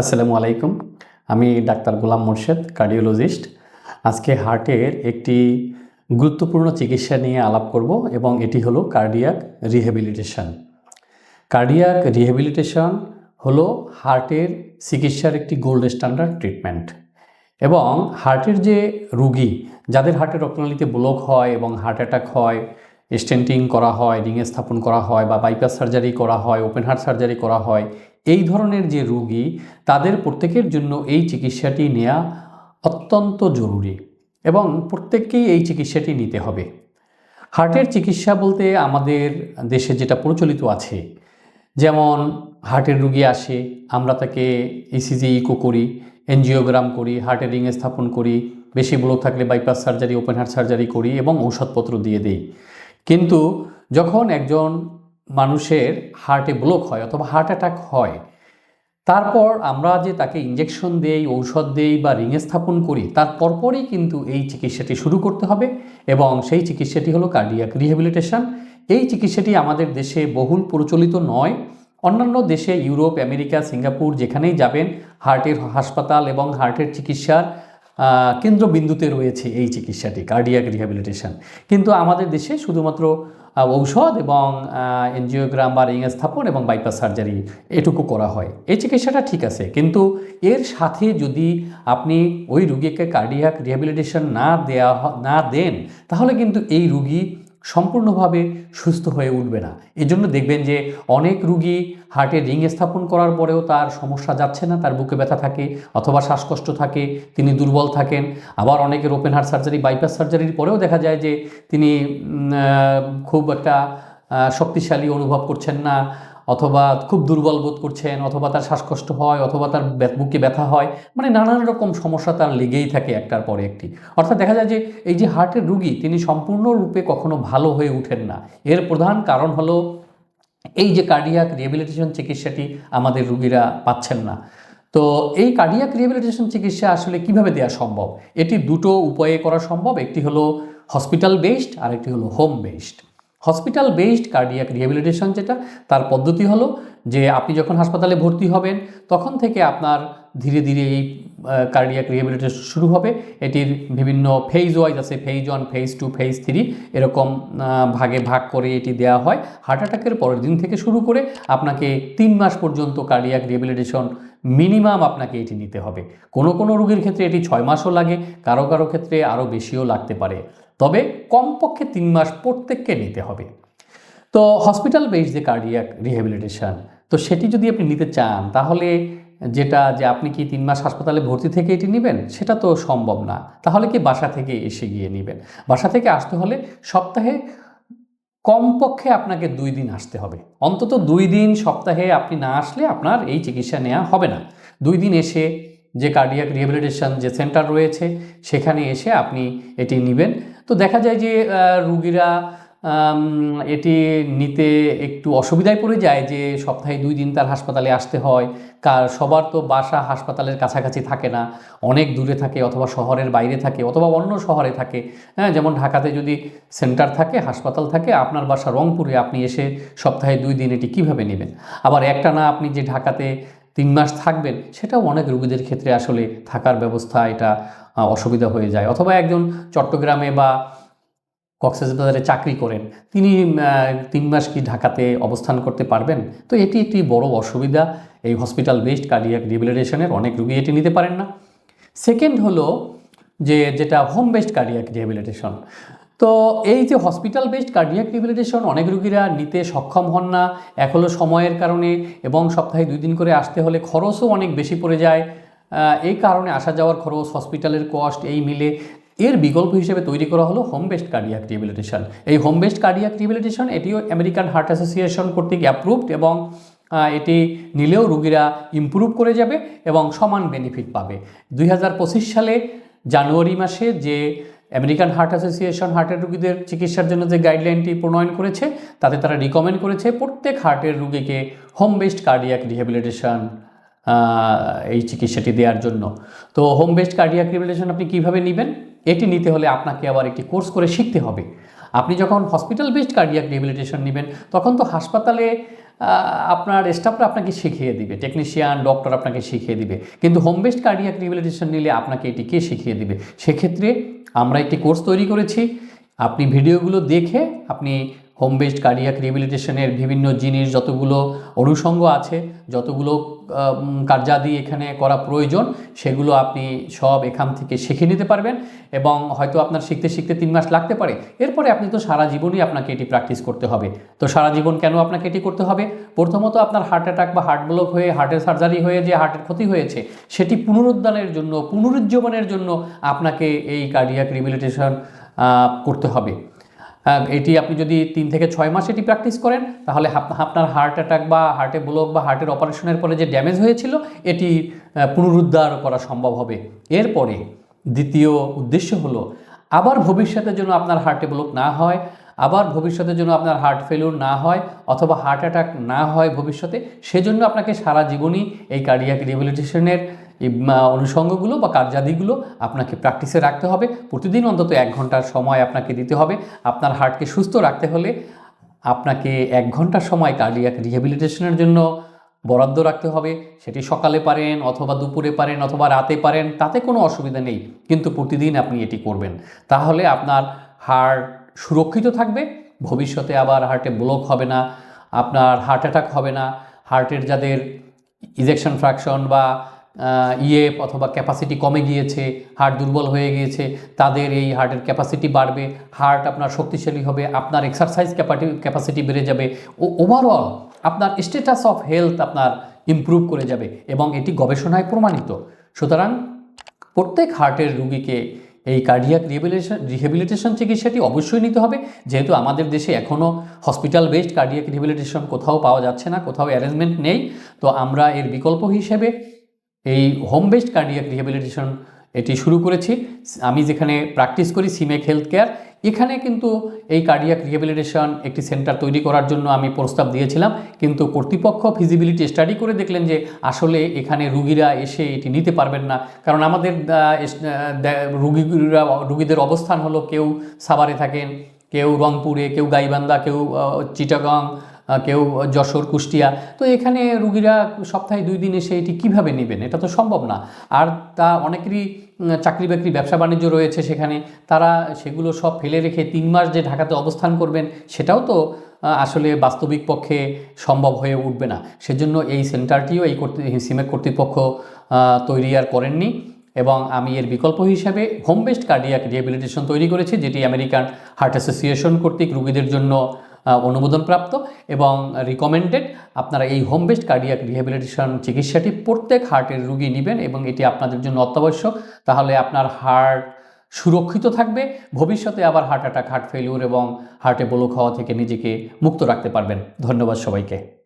আসসালামু আলাইকুম। আমি ডাক্তার গোলাম মোর্শেদ, কার্ডিওলজিস্ট। আজকে হার্টের একটি গুরুত্বপূর্ণ চিকিৎসা নিয়ে আলাপ করব এবং এটি হলো কার্ডিয়াক রিহ্যাবিলিটেশন। কার্ডিয়াক রিহ্যাবিলিটেশন হলো হার্টের চিকিৎসার একটি গোল্ড স্ট্যান্ডার্ড ট্রিটমেন্ট এবং হার্টের যে রুগী, যাদের হার্টের রক্তনালীতে ব্লক হয় এবং হার্ট অ্যাটাক হয়, স্টেন্টিং করা হয় রিংয়ে স্থাপন করা হয় বা বাইপাস সার্জারি করা হয়, ওপেন হার্ট সার্জারি করা হয় এই ধরনের যে রুগী, তাদের প্রত্যেকের জন্য এই চিকিৎসাটি নেওয়া অত্যন্ত জরুরি এবং প্রত্যেককেই এই চিকিৎসাটি নিতে হবে। হার্টের চিকিৎসা বলতে আমাদের দেশে যেটা প্রচলিত আছে, যেমন হার্টের রুগী আসে, আমরা তাকে ইসিজি ইকো করি এনজিওগ্রাম করি হার্টের রিংয়ে স্থাপন করি, বেশি ব্লক থাকলে bypass surgery open heart surgery করি এবং ঔষধপত্র দিয়ে দিই। কিন্তু যখন একজন মানুষের হার্টে ব্লক হয় অথবা হার্ট অ্যাটাক হয়। তারপর আমরা যে তাকে ইঞ্জেকশন দেই, ঔষধ দেই বা রিংয়ে স্থাপন করি, তার পরপরই কিন্তু এই চিকিৎসাটি শুরু করতে হবে এবং সেই চিকিৎসাটি হলো কার্ডিয়াক রিহ্যাবিলিটেশন এই চিকিৎসাটি আমাদের দেশে বহুল প্রচলিত নয়। অন্যান্য দেশে ইউরোপ, আমেরিকা, সিঙ্গাপুর যেখানেই যাবেন হার্টের হাসপাতাল এবং হার্টের চিকিৎসার কেন্দ্রবিন্দুতে রয়েছে এই চিকিৎসাটি কার্ডিয়াক রিহ্যাবিলিটেশন কিন্তু আমাদের দেশে শুধুমাত্র ঔষধ এবং এনজিওগ্রাম বা রিং স্থাপন এবং বাইপাস সার্জারি এটুকু করা হয়। এই চিকিৎসাটা ঠিক আছে, কিন্তু এর সাথে যদি আপনি ওই রুগীকে কার্ডিয়াক রিহ্যাবিলিটেশন না দেয়া না দেন, তাহলে কিন্তু এই রুগী সম্পূর্ণভাবে সুস্থ হয়ে উঠবে না। এজন্য দেখবেন যে অনেক রুগী হার্টে রিং স্থাপন করার পরেও তার সমস্যা যাচ্ছে না, তার বুকে ব্যথা থাকে অথবা শ্বাসকষ্ট থাকে, তিনি দুর্বল থাকেন। আবার অনেকের ওপেন হার্ট সার্জারি বাইপাস সার্জারির পরেও দেখা যায় যে তিনি খুব একটা শক্তিশালী অনুভব করছেন না। অথবা খুব দুর্বল বোধ করছেন, অথবা তার শ্বাসকষ্ট হয়, অথবা তার বুকে ব্যথা হয় মানে নানান রকম সমস্যা তার লেগেই থাকে একটার পরে একটি। অর্থাৎ দেখা যায় যে এই যে হার্টের রুগী, তিনি সম্পূর্ণরূপে কখনো ভালো হয়ে উঠেন না। এর প্রধান কারণ হলো এই যে কার্ডিয়াক রিহ্যাবিলিটেশন চিকিৎসাটি আমাদের রুগীরা পাচ্ছেন না। তো এই কার্ডিয়াক রিহ্যাবিলিটেশন চিকিৎসা আসলে কীভাবে দেওয়া সম্ভব? এটি দুটো উপায়ে করা সম্ভব, একটি হলো হসপিটাল বেসড আর একটি হলো home based hospital based cardiac rehabilitation যেটা, তার পদ্ধতি হলো যে আপনি যখন হাসপাতালে ভর্তি হবেন, তখন থেকে আপনার ধীরে ধীরে এই কার্ডিয়াক রিহ্যাবিলিটেশন শুরু হবে। এটির বিভিন্ন ফেজ ওয়াইজ আছে phase one phase two phase three এরকম ভাগে ভাগ করে এটি দেওয়া হয়। হার্ট অ্যাটাকের পরের দিন থেকে শুরু করে আপনাকে তিন মাস পর্যন্ত কার্ডিয়াক রিহ্যাবিলিটেশন মিনিমাম আপনাকে এটি নিতে হবে। কোনো কোনো রোগীর ক্ষেত্রে এটি ছয় মাসও লাগে, কারও কারও ক্ষেত্রে আরও বেশিও লাগতে পারে। তবে কমপক্ষে তিন মাস প্রত্যেককে নিতে হবে। তো হসপিটাল বেসড যে কার্ডিয়াক রিহ্যাবিলিটেশন তো সেটি যদি আপনি নিতে চান, তাহলে যেটা যে আপনি কি তিন মাস হাসপাতালে ভর্তি থেকে এটি নেবেন, সেটা তো সম্ভব না। তাহলে কি বাসা থেকে এসে গিয়ে নেবেন? বাসা থেকে আসতে হলে সপ্তাহে কমপক্ষে আপনাকে দুই দিন আসতে হবে। অন্তত দুই দিন সপ্তাহে আপনি না আসলে আপনার এই চিকিৎসা নেওয়া হবে না। দুই দিন এসে যে কার্ডিয়াক রিহ্যাবিলিটেশন যে সেন্টার রয়েছে, সেখানে এসে আপনি এটি নেবেন। তো দেখা যায় যে রুগীরা এটি নিতে একটু অসুবিধায় পড়ে যায় যে সপ্তাহে দুই দিন তার হাসপাতালে আসতে হয়। কার, সবার তো বাসা হাসপাতালের কাছাকাছি থাকে না। অনেক দূরে থাকে অথবা শহরের বাইরে থাকে অথবা অন্য শহরে থাকে। হ্যাঁ যেমন ঢাকাতে যদি সেন্টার থাকে, হাসপাতাল থাকে, আপনার বাসা রংপুরে আপনি এসে সপ্তাহে দুই দিন এটি কীভাবে নেবেন? আবার একটা না, আপনি যে ঢাকাতে তিন মাস থাকবেন, সেটাও অনেক রোগীদের ক্ষেত্রে আসলে থাকার ব্যবস্থা এটা অসুবিধা হয়ে যায়। অথবা একজন চট্টগ্রামে বা কক্সবাজারে চাকরি করেন। তিনি তিন মাস কি ঢাকাতে অবস্থান করতে পারবেন? তো এটি একটি বড় অসুবিধা। এই হসপিটাল বেসড কার্ডিয়াক রিহ্যাবিলিটেশনের অনেক রুগী এটি নিতে পারেন না। সেকেন্ড হলো যে, যেটা হোম বেসড কার্ডিয়াক রিহ্যাবিলিটেশন তো এই যে হসপিটাল বেসড কার্ডিয়াক রিহ্যাবিলিটেশন অনেক রুগীরা নিতে সক্ষম হন না। এক হলো সময়ের কারণে এবং সপ্তাহে দুই দিন করে আসতে হলে খরচও অনেক বেশি পড়ে যায়। এই কারণে আসা যাওয়ার খরচ হসপিটালের কস্ট এই মিলে। এর বিকল্প হিসেবে তৈরি করা হলো হোম বেসড কার্ডিয়াক রিহ্যাবিলিটেশন এই হোম বেসড কার্ডিয়াক রিহ্যাবিলিটেশন এটিও আমেরিকান হার্ট অ্যাসোসিয়েশন কর্তৃক অ্যাপ্রুভড এবং এটি নিলেও রুগীরা ইমপ্রুভ করে যাবে এবং সমান বেনিফিট পাবে। দুই হাজার পঁচিশ সালে জানুয়ারি মাসে যে আমেরিকান হার্ট অ্যাসোসিয়েশন হার্টের রুগীদের চিকিৎসার জন্য যে গাইডলাইনটি প্রণয়ন করেছে, তাতে তারা রিকমেন্ড করেছে প্রত্যেক হার্টের রুগীকে হোম বেসড কার্ডিয়াক রিহ্যাবিলিটেশন এই চিকিৎসাটি দেওয়ার জন্য। তো হোম বেসড কার্ডিয়াক রিহ্যাবিলিটেশন আপনি কীভাবে নেবেন? এটি নিতে হলে আপনাকে আবার একটি কোর্স করে শিখতে হবে। আপনি যখন হসপিটাল বেসড কার্ডিয়াক রিহ্যাবিলিটেশন নেবেন, তখন তো হাসপাতালে আপনার স্টাফরা আপনাকে শিখিয়ে দিবে টেকনিশিয়ান ডক্টর আপনাকে শিখিয়ে দিবে। কিন্তু হোম বেসড কার্ডিয়াক রিহ্যাবিলিটেশন নিলে আপনাকে এটি কে শিখিয়ে দিবে? সেক্ষেত্রে আমরা একটি কোর্স তৈরি করেছি। আপনি ভিডিওগুলো দেখে আপনি হোম বেসড কার্ডিয়াক রিহ্যাবিলিটেশনের বিভিন্ন জিনিস যতগুলো অনুষঙ্গ আছে, যতগুলো কার্যাদি এখানে করা প্রয়োজন, সেগুলো আপনি সব এখান থেকে শিখে নিতে পারবেন এবং হয়তো আপনার শিখতে শিখতে তিন মাস লাগতে পারে। এরপরে আপনি তো সারা জীবনই আপনাকে এটি প্র্যাকটিস করতে হবে। তো সারা জীবন কেন আপনাকে এটি করতে হবে? প্রথমত আপনার হার্ট অ্যাটাক বা হার্ট ব্লক হয়ে হার্টের সার্জারি হয়ে যে হার্টের ক্ষতি হয়েছে, সেটি পুনরুদ্ধানের জন্য, পুনরুজ্জীবনের জন্য আপনাকে এই কার্ডিয়াক রিহ্যাবিলিটেশন করতে হবে। এটি আপনি যদি তিন থেকে ছয় মাস এটি প্র্যাকটিস করেন, তাহলে আপনার হার্ট অ্যাটাক বা হার্টে ব্লক বা হার্টের অপারেশনের পরে যে ড্যামেজ হয়েছিল, এটি পুনরুদ্ধার করা সম্ভব হবে। এরপরে দ্বিতীয় উদ্দেশ্য হলো, আবার ভবিষ্যতে যেন আপনার হার্টে ব্লক না হয়, আবার ভবিষ্যতে যেন আপনার হার্ট ফেলিউর না হয়, অথবা হার্ট অ্যাটাক না হয় ভবিষ্যতে, সেজন্য আপনাকে সারা জীবনই এই কার্ডিয়াক রিহ্যাবিলিটেশনের অনুষঙ্গগুলো বা কার্যাদিগুলো আপনাকে প্র্যাকটিসে রাখতে হবে। প্রতিদিন অন্তত এক ঘণ্টার সময় আপনাকে দিতে হবে। আপনার হার্টকে সুস্থ রাখতে হলে আপনাকে এক ঘণ্টার সময় কার্ডিয়াক রিহ্যাবিলিটেশনের জন্য বরাদ্দ রাখতে হবে। সেটি সকালে পারেন অথবা দুপুরে পারেন অথবা রাতে পারেন, তাতে কোনো অসুবিধা নেই। কিন্তু প্রতিদিন আপনি এটি করবেন। তাহলে আপনার হার্ট সুরক্ষিত থাকবে। ভবিষ্যতে আবার হার্টে ব্লক হবে না। আপনার হার্ট অ্যাটাক হবে না। হার্টের যাদের ইজেকশন ফ্র্যাকশন বা ইএফ অথবা ক্যাপাসিটি কমে গিয়েছে হার্ট দুর্বল হয়ে গিয়েছে, তাদের এই হার্টের ক্যাপাসিটি বাড়বে হার্ট আপনার শক্তিশালী হবে, আপনার এক্সারসাইজ ক্যাপাটি ক্যাপাসিটি বেড়ে যাবে, ও ওভারঅল আপনার স্ট্যাটাস অফ হেলথ আপনার ইমপ্রুভ করে যাবে এবং এটি গবেষণায় প্রমাণিত। সুতরাং প্রত্যেক হার্টের রুগীকে এই কার্ডিয়াক রিহেবিলিটেশন রিহেবিলিটেশন চিকিৎসাটি অবশ্যই নিতে হবে। যেহেতু আমাদের দেশে এখনও হসপিটাল বেসড কার্ডিয়াক রিহেবিলিটেশন কোথাও পাওয়া যাচ্ছে না, কোথাও অ্যারেঞ্জমেন্ট নেই, তো আমরা এর বিকল্প হিসেবে এই হোম বেসড কার্ডিয়াক রিহেবিলিটেশন এটি শুরু করেছি। আমি যেখানে প্র্যাকটিস করি সিমেক হেলথ কেয়ার এখানে কিন্তু এই কার্ডিয়াক রিহেবিলিটেশন একটি সেন্টার তৈরি করার জন্য আমি প্রস্তাব দিয়েছিলাম। কিন্তু কর্তৃপক্ষ ফিজিবিলিটি স্টাডি করে দেখলেন যে আসলে এখানে রুগীরা এসে এটি নিতে পারবেন না। কারণ আমাদের রুগীরা, রুগীদের অবস্থান হলো কেউ সাভারে থাকেন, কেউ রংপুরে, কেউ গাইবান্ধা, কেউ চিটাগাং কেউ যশোর, কুষ্টিয়া, তো এখানে রুগীরা সপ্তাহে দুই দিন এসে এটি কীভাবে নেবেন? এটা তো সম্ভব না। আর তা অনেকেরই চাকরি বাকরি, ব্যবসা বাণিজ্য রয়েছে সেখানে, তারা সেগুলো সব ফেলে রেখে তিন মাস যে ঢাকাতে অবস্থান করবেন, সেটাও তো আসলে বাস্তবিক পক্ষে সম্ভব হয়ে উঠবে না। সেজন্য এই সেন্টারটিও, এই কর্তৃ সিমেক কর্তৃপক্ষ তৈরি আর করেননি। এবং আমি এর বিকল্প হিসাবে হোম বেসড কার্ডিয়াক রিহ্যাবিলিটেশন তৈরি করেছি, যেটি আমেরিকান হার্ট অ্যাসোসিয়েশন কর্তৃক রুগীদের জন্য অনুমোদনপ্রাপ্ত এবং রিকমেন্ডেড আপনারা এই হোম বেসড কার্ডিয়াক রিহ্যাবিলিটেশন চিকিৎসাটি প্রত্যেক হার্টের রুগী নেবেন এবং এটি আপনাদের জন্য অত্যাবশ্যক। তাহলে আপনার হার্ট সুরক্ষিত থাকবে, ভবিষ্যতে আবার হার্ট অ্যাটাক হার্ট ফেলিউর এবং হার্টে বলক হওয়া থেকে নিজেকে মুক্ত রাখতে পারবেন। ধন্যবাদ সবাইকে।